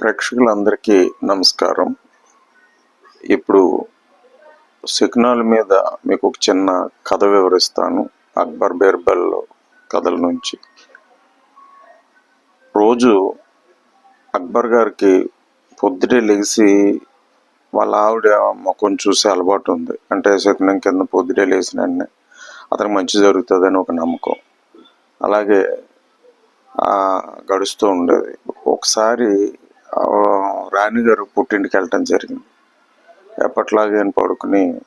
ప్రేక్షకులందరికీ నమస్కారం. ఇప్పుడు సిగ్నల్ మీద మీకు ఒక చిన్న కథ వివరిస్తాను. అక్బర్ బీర్బల్ కథల నుంచి. రోజు అక్బర్ గారికి పొద్దుటే లేచి వాళ్ళ ఆవిడ ముఖం చూసే అలవాటు ఉంది. అంటే శకునం కింద పొద్దుటే లేచిన వెంటనే అతనికి మంచి జరుగుతుందని ఒక నమ్మకం. అలాగే గడుస్తూ ఉండేది. ఒకసారి రాణి గారు పుట్టింటికి వెళ్ళటం జరిగింది. ఎప్పట్లాగే ఆయన పడుకుని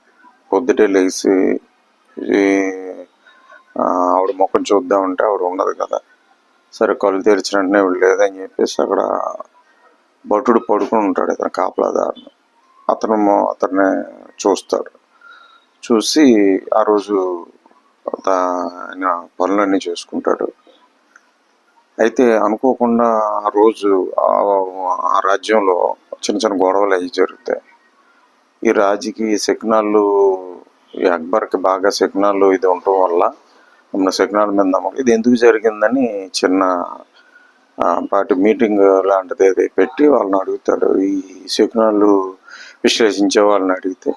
పొద్దుటే లేచి ఆవిడ ముఖం చూద్దామంటే ఆవిడ ఉండదు కదా. సరే కళ్ళు తెరిచిన వెంటనే లేదని చెప్పేసి అక్కడ భటుడు పడుకుని ఉంటాడు. ఇతను కాపలాదారుని అతను అతనే అతన్ని చూస్తాడు. చూసి ఆ రోజు ఆయన పనులన్నీ చేసుకుంటాడు. అయితే అనుకోకుండా ఆ రోజు ఆ- రాజ్యంలో చిన్న చిన్న గొడవలు అవి జరుగుతాయి. ఈ రాజుకి శకునాలు ఈ అక్బర్కి బాగా శకునాలు ఇది ఉండటం వల్ల మన శకునాల మీద నమ్మకం. ఇది ఎందుకు జరిగిందని చిన్న పాటి మీటింగ్ లాంటిది ఏదో పెట్టి వాళ్ళని అడుగుతాడు ఈ శకునాలు విశ్లేషించే వాళ్ళని అడిగితే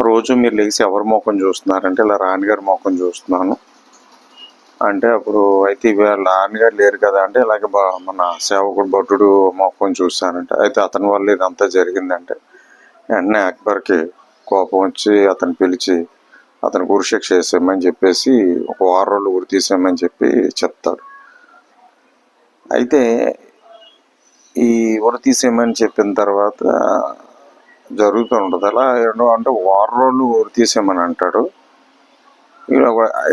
రోజు మీరు లేచి ఎవరి ముఖం చూస్తున్నారంటే ఇలా రాణిగారి ముఖం చూస్తున్నాను. అంటే అప్పుడు అయితే ఇవాళ నాన్నగారు లేరు కదా అంటే ఇలాగే మన సేవకుడు భటుడు మొక్కని చూశానంటే. అయితే అతని వల్ల ఇదంతా జరిగిందంటే వెంటనే అక్బర్కి కోపం వచ్చి అతను పిలిచి అతను ఉరిశిక్ష వేసేయమని చెప్పేసి ఒక వారం రోజులు ఉరి తీసేయమని చెప్పి చెప్తాడు అయితే ఈ ఉరి తీసేయమని చెప్పిన తర్వాత జరుగుతూ ఉంటుంది అలా అంటే వారం రోజులు ఉరి తీసేయమని అంటాడు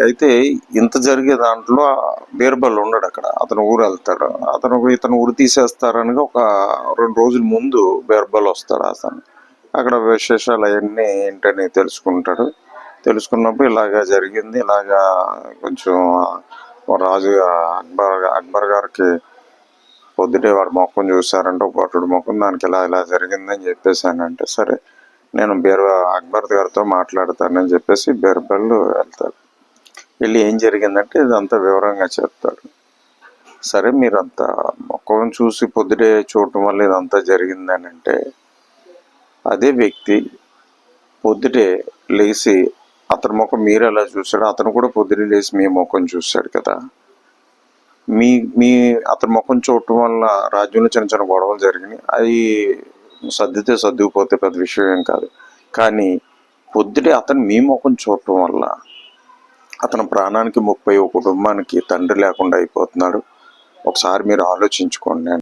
అయితే ఇంత జరిగే దాంట్లో బీర్బల్ ఉండడు అక్కడ. అతను ఊరు వెళ్తాడు. అతను ఇతను ఊరు తీసేస్తారని ఒక రెండు రోజుల ముందు బీర్బల్ వస్తాడు అతను. అక్కడ విశేషాలు అవన్నీ ఏంటని తెలుసుకుంటాడు. తెలుసుకున్నప్పుడు ఇలాగా జరిగింది. ఇలాగా కొంచెం రాజు అక్బర్ అక్బర్ గారికి పొద్దుటే వాడు మొక్కను చూశారంటే ఒక భటుడు మొక్కం దానికి ఇలా ఇలా జరిగిందని చెప్పేసానంటే సరే. నేను బీర్ అక్బర్ గారితో మాట్లాడతానని చెప్పేసి బీర్బల్ వెళ్తాడు వెళ్ళి ఏం జరిగిందంటే ఇదంతా వివరంగా చెప్తాడు. సరే మీరంతా ముఖం చూసి పొద్దుటే చూడటం వల్ల ఇదంతా జరిగిందని అంటే అదే వ్యక్తి పొద్దుటే లేచి అతని ముఖం మీరు ఎలా చూశాడు అతను కూడా పొద్దుటే లేచి మీ ముఖం చూశాడు కదా. మీ మీ అతని ముఖం చూడటం వల్ల రాజ్యంలో చిన్న చిన్న గొడవలు జరిగినాయి. అవి సర్దితే సర్దుకుపోతే పెద్ద విషయం ఏం కాదు. కానీ పొద్దుటే అతను మీ ముఖం చూడటం వల్ల అతని ప్రాణానికి ముప్పై ఓ కుటుంబానికి తండ్రి లేకుండా అయిపోతున్నాడు. ఒకసారి మీరు ఆలోచించుకోండి.